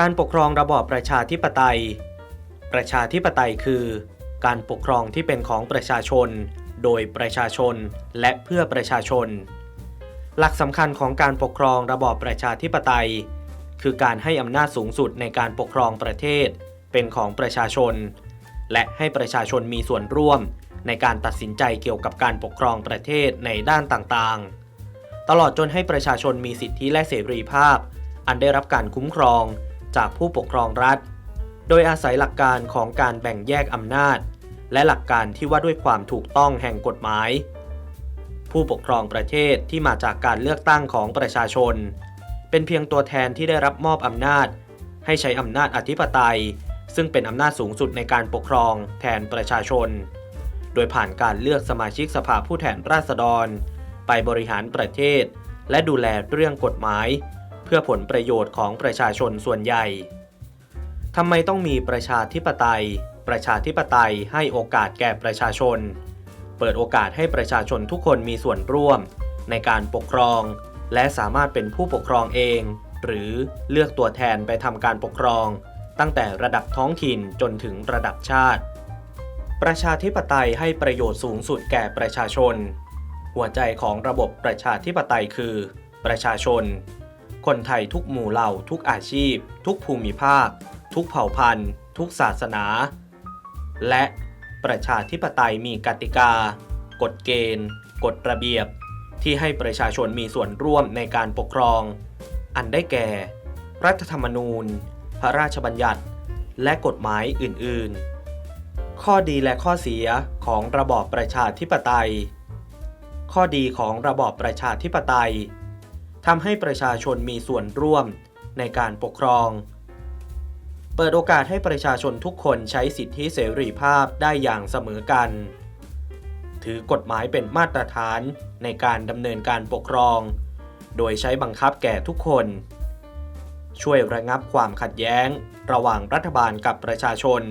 การปกครองระบอบประชาธิปไตย ประชาธิปไตยคือ การปกครองที่เป็นของประชาชน โดยประชาชนและเพื่อประชาชน หลักสำคัญของการปกครองระบอบประชาธิปไตย คือการให้อำนาจสูงสุดในการปกครองประเทศ เป็นของประชาชน และให้ประชาชนมีส่วนร่วม ในการตัดสินใจเกี่ยวกับการปกครองประเทศในด้านต่างๆ ตลอดจนให้ประชาชนมีสิทธิและเสรีภาพ อันได้รับการคุ้มครอง จากผู้ปกครองรัฐ โดยอาศัยหลักการของการแบ่งแยกอำนาจ และหลักการที่ว่าด้วยความถูกต้องแห่งกฎหมาย ผู้ปกครองประเทศที่มาจากการเลือกตั้งของประชาชน เป็นเพียงตัวแทนที่ได้รับมอบอำนาจ ให้ใช้อำนาจอธิปไตย ซึ่งเป็นอำนาจสูงสุดในการปกครองแทนประชาชน โดยผ่านการเลือกสมาชิกสภาผู้แทนราษฎร ไปบริหารประเทศ และดูแลเรื่องกฎหมาย พื่อผลประโยชน์ของประชาชนส่วนใหญ่ทำไมต้องมีประชาธิปไตย ประชาธิปไตยให้โอกาสแก่ประชาชน เปิดโอกาสให้ประชาชนทุกคนมีส่วนร่วม ในการปกครอง และสามารถเป็นผู้ปกครองเอง หรือเลือกตัวแทนไปทำการปกครอง ตั้งแต่ระดับท้องถิ่นจนถึงระดับชาติ ประชาธิปไตยให้ประโยชน์สูงสุดแก่ประชาชน หัวใจของระบบประชาธิปไตยคือ ประชาชน คนไทยทุกหมู่เหล่าทุกอาชีพ ทุกภูมิภาค ทุกเผ่าพันธุ์ ทุกศาสนา และประชาธิปไตยมีกติกา กฎเกณฑ์ กฎระเบียบ ที่ให้ประชาชนมีส่วนร่วมในการปกครอง อันได้แก่ รัฐธรรมนูญ พระราชบัญญัติ และกฎหมายอื่นๆ ข้อดีและข้อเสียของระบอบประชาธิปไตย ข้อดีของระบอบประชาธิปไตย ทำให้ประชาชนมีส่วนร่วมในการปกครอง เปิดโอกาสให้ประชาชนทุกคนใช้สิทธิเสรีภาพได้อย่างเสมอกัน ถือกฎหมายเป็นมาตรฐานในการดำเนินการปกครอง โดยใช้บังคับแก่ทุกคน ช่วยระงับความขัดแย้ง ระหว่างรัฐบาลกับประชาชน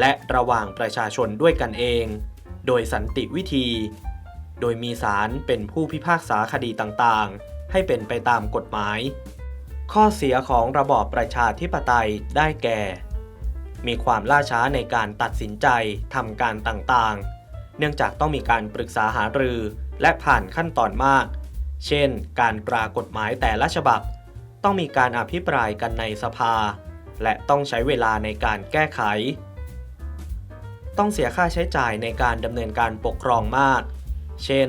และระหว่างประชาชนด้วยกันเอง โดยสันติวิธี โดยมีศาลเป็นผู้พิพากษาคดีต่างๆ ให้เป็นไปตามกฎหมาย ข้อเสียของระบอบประชาธิปไตยได้แก่ มีความล่าช้าในการตัดสินใจทำการต่างๆ เนื่องจากต้องมีการปรึกษาหารือและผ่านขั้นตอนมาก เช่น การตรากฎหมายแต่ละฉบับ ต้องมีการอภิปรายกันในสภา และต้องใช้เวลาในการแก้ไข ต้องเสียค่าใช้จ่ายในการดำเนินการปกครองมาก เช่น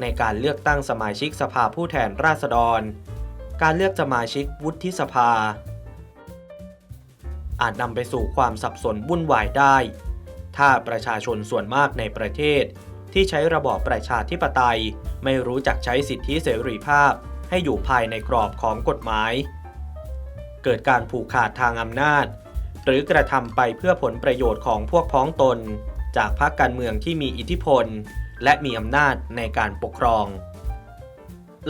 ในการเลือกตั้งสมาชิกสภาผู้แทนราษฎร การเลือกสมาชิกวุฒิสภา อาจนำไปสู่ความสับสนวุ่นวายได้ ถ้าประชาชนส่วนมากในประเทศ ที่ใช้ระบอบประชาธิปไตย ไม่รู้จักใช้สิทธิเสรีภาพ ให้อยู่ภายในกรอบของกฎหมาย เกิดการผูกขาดทางอำนาจ หรือกระทำไปเพื่อผลประโยชน์ของพวกพ้องตน จากพรรคการเมืองที่มีอิทธิพลและมีอำนาจในการปกครอง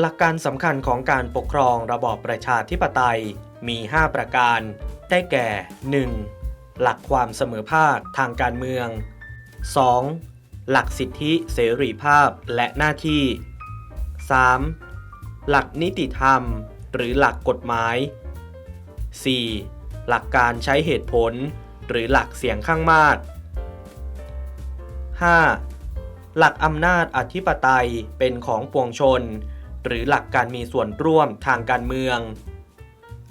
หลักการสำคัญของการปกครองระบอบประชาธิปไตยมี 5 ประการ ได้แก่ 1. หลักความเสมอภาคทางการเมือง 2. หลักสิทธิเสรีภาพและหน้าที่ 3. หลักนิติธรรม หรือหลักกฎหมาย 4. หลักการใช้เหตุผล หรือหลักเสียงข้างมาก 5. หลักอำนาจอธิปไตยเป็นของปวงชน หรือหลักการมีส่วนร่วมทางการเมือง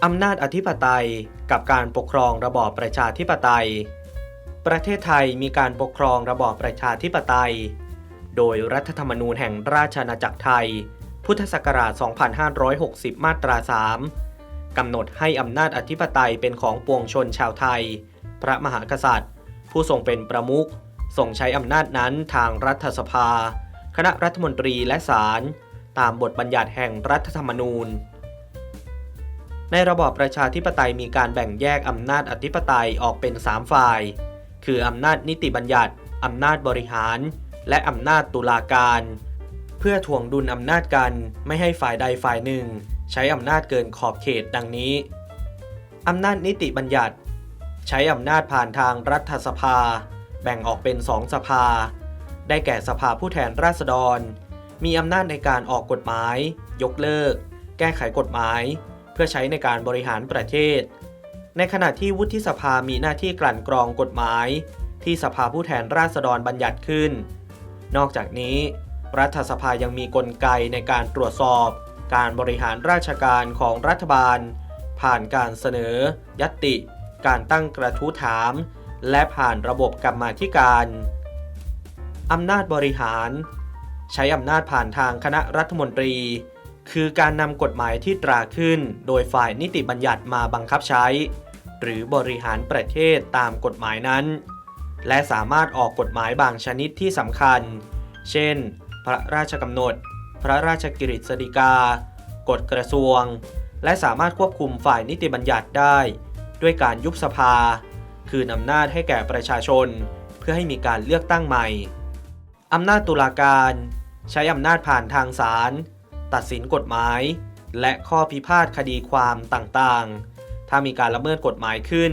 อำนาจอธิปไตยกับการปกครองระบอบประชาธิปไตย ประเทศไทยมีการปกครองระบอบประชาธิปไตย โดยรัฐธรรมนูญแห่งราชอาณาจักรไทย พุทธศักราช 2560 มาตรา 3 กำหนดให้อำนาจอธิปไตยเป็นของปวงชนชาวไทย พระมหากษัตริย์ ผู้ทรงเป็นประมุข ทรงใช้อำนาจนั้นทางรัฐสภา คณะรัฐมนตรีและศาลตามบทบัญญัติแห่งรัฐธรรมนูญ ในระบอบประชาธิปไตยมีการแบ่งแยกอำนาจอธิปไตยออกเป็น 3 ฝ่าย คืออำนาจนิติบัญญัติอำนาจบริหาร และอำนาจตุลาการ เพื่อถ่วงดุลอำนาจกันไม่ให้ฝ่ายใดฝ่ายหนึ่ง ใช้อำนาจเกินขอบเขตดังนี้อำนาจนิติบัญญัติ ใช้อำนาจผ่านทางรัฐสภา แบ่งออกเป็นสองสภา ได้แก่สภาผู้แทนราษฎร มีอำนาจในการออกกฎหมาย ยกเลิก แก้ไขกฎหมาย เพื่อใช้ในการบริหารประเทศ ในขณะที่วุฒิสภามีหน้าที่กลั่นกรองกฎหมาย ที่สภาผู้แทนราษฎรบัญญัติขึ้น นอกจากนี้ รัฐสภายังมีกลไกในการตรวจสอบ การบริหารราชการของรัฐบาล ผ่านการเสนอยัตติ การตั้งกระทู้ถาม และผ่านระบบกรรมาธิการ อำนาจบริหาร ใช้อำนาจผ่านทางคณะรัฐมนตรี คือการนำกฎหมายที่ตราขึ้น โดยฝ่ายนิติบัญญัติมาบังคับใช้ หรือบริหารประเทศตามกฎหมายนั้น และสามารถออกกฎหมายบางชนิดที่สำคัญ เช่น พระราชกำหนด พระราชกิริสฎีกา กฎกระทรวง และสามารถควบคุมฝ่ายนิติบัญญัติได้ ด้วยการยุบสภา คืนอำนาจให้แก่ประชาชน เพื่อให้มีการเลือกตั้งใหม่ อำนาจตุลาการ ใช้อำนาจผ่านทางศาลตัดสินกฎหมาย และข้อพิพาทคดีความต่างๆ ถ้ามีการละเมิดกฎหมายขึ้น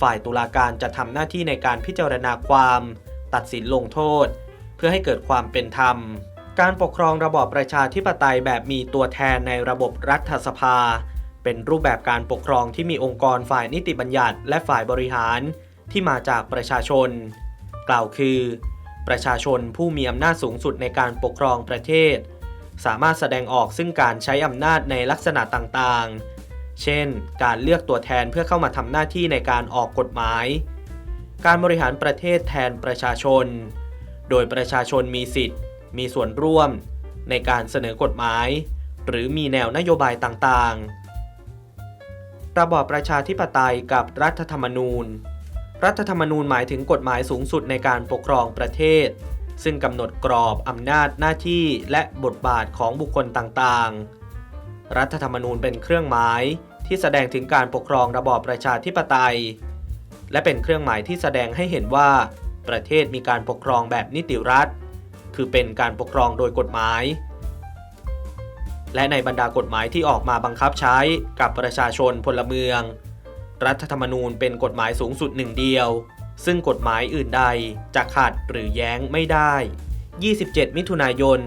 ฝ่ายตุลาการจะทำหน้าที่ในการพิจารณาความ ตัดสินลงโทษ เพื่อให้เกิดความเป็นธรรม การปกครองระบอบประชาธิปไตยแบบมีตัวแทนในระบบรัฐสภา เป็นรูปแบบการปกครองที่มีองค์กรฝ่ายนิติบัญญัติและฝ่ายบริหารที่มาจากประชาชน กล่าวคือ ประชาชนผู้มีอำนาจสูงสุดในการปกครองประเทศ สามารถแสดงออกซึ่งการใช้อำนาจในลักษณะต่างๆ เช่น การเลือกตัวแทนเพื่อเข้ามาทำหน้าที่ในการออกกฎหมาย การบริหารประเทศแทนประชาชน โดยประชาชนมีสิทธิ์ มีส่วนร่วม ในการเสนอกฎหมาย หรือมีแนวนโยบายต่างๆ ระบอบประชาธิปไตยกับรัฐธรรมนูญ รัฐธรรมนูญหมายถึงกฎหมายสูงสุดในการปกครองประเทศ ซึ่งกำหนดกรอบอำนาจหน้าที่และบทบาทของบุคคลต่างๆ รัฐธรรมนูญเป็นเครื่องหมายที่แสดงถึงการปกครองระบอบประชาธิปไตย และเป็นเครื่องหมายที่แสดงให้เห็นว่า ประเทศมีการปกครองแบบนิติรัฐ คือเป็นการปกครองโดยกฎหมาย และในบรรดากฎหมายที่ออกมาบังคับใช้กับประชาชนพลเมือง รัฐธรรมนูญเป็นกฎหมายสูงสุดหนึ่งเดียว ซึ่งกฎหมายอื่นใดจะขัดหรือแย้งไม่ได้ 27 มิถุนายน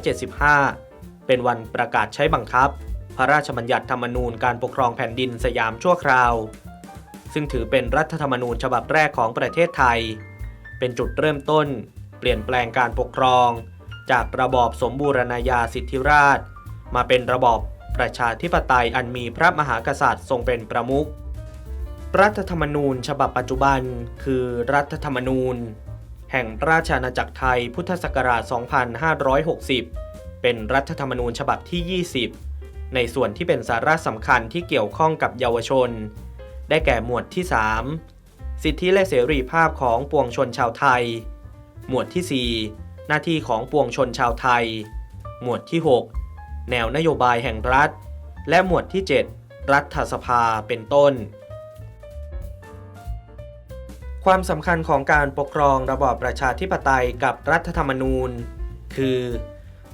2475 เป็นวันประกาศใช้บังคับ พระราชบัญญัติธรรมนูญการปกครองแผ่นดินสยามชั่วคราว ซึ่งถือเป็นรัฐธรรมนูญฉบับแรกของประเทศไทย เป็นจุดเริ่มต้น เปลี่ยนแปลงการปกครอง จากระบอบสมบูรณาญาสิทธิราช มาเป็นระบอบประชาธิปไตยอันมีพระมหากษัตริย์ทรงเป็นประมุข รัฐธรรมนูญฉบับปัจจุบัน คือรัฐธรรมนูญ แห่งราชอาณาจักรไทยพุทธศักราช 2560 เป็นรัฐธรรมนูญฉบับที่ 20 ในส่วนที่เป็นสาระสำคัญที่เกี่ยวข้องกับเยาวชน ได้แก่หมวดที่ 3 สิทธิและเสรีภาพของปวงชนชาวไทย หมวดที่ 4 หน้าที่ของปวงชนชาวไทย หมวดที่ 6 แนวนโยบายแห่งรัฐ และหมวดที่ 7 รัฐสภาเป็นต้น ความสำคัญของการปกครองระบอบประชาธิปไตยกับรัฐธรรมนูญ คือ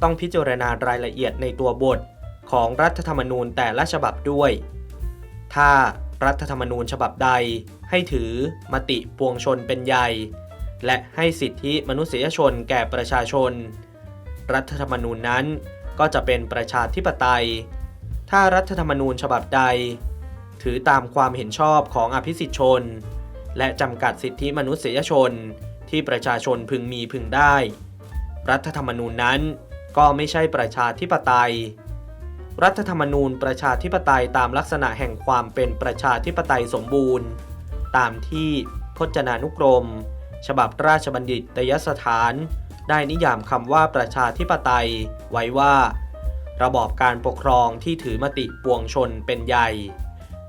ต้องพิจารณารายละเอียดในตัวบทของรัฐธรรมนูญแต่ละฉบับด้วย ถ้ารัฐธรรมนูญฉบับใดให้ถือมติปวงชนเป็นใหญ่ และให้สิทธิมนุษยชนแก่ประชาชน รัฐธรรมนูญนั้นก็จะเป็นประชาธิปไตย ถ้ารัฐธรรมนูญฉบับใด ถือตามความเห็นชอบของอภิสิทธิชน และจำกัดสิทธิมนุษยชนที่ประชาชนพึงมีพึงได้ รัฐธรรมนูญนั้นก็ไม่ใช่ประชาธิปไตย รัฐธรรมนูญประชาธิปไตยตามลักษณะแห่งความเป็นประชาธิปไตยสมบูรณ์ ตามที่พจนานุกรม ฉบับราชบัณฑิตยสถาน ได้นิยามคำว่าประชาธิปไตย ไว้ว่า ระบอบการปกครองที่ถือมติปวงชนเป็นใหญ่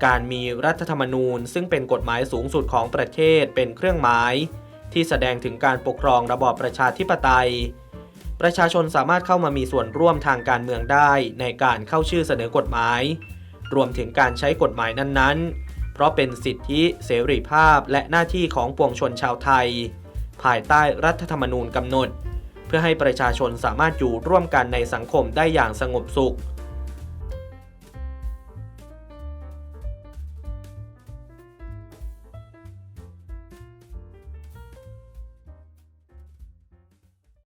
การมีรัฐธรรมนูญ ซึ่งเป็นกฎหมายสูงสุดของประเทศเป็นเครื่องหมาย ที่แสดงถึงการปกครองระบอบประชาธิปไตย ประชาชนสามารถเข้ามามีส่วนร่วมทางการเมืองได้ในการเข้าชื่อเสนอกฎหมาย รวมถึงการใช้กฎหมายนั้นๆ เพราะเป็นสิทธิเสรีภาพและหน้าที่ของปวงชนชาวไทย ภายใต้รัฐธรรมนูญกำหนด เพื่อให้ประชาชนสามารถอยู่ร่วมกันในสังคมได้อย่างสงบสุข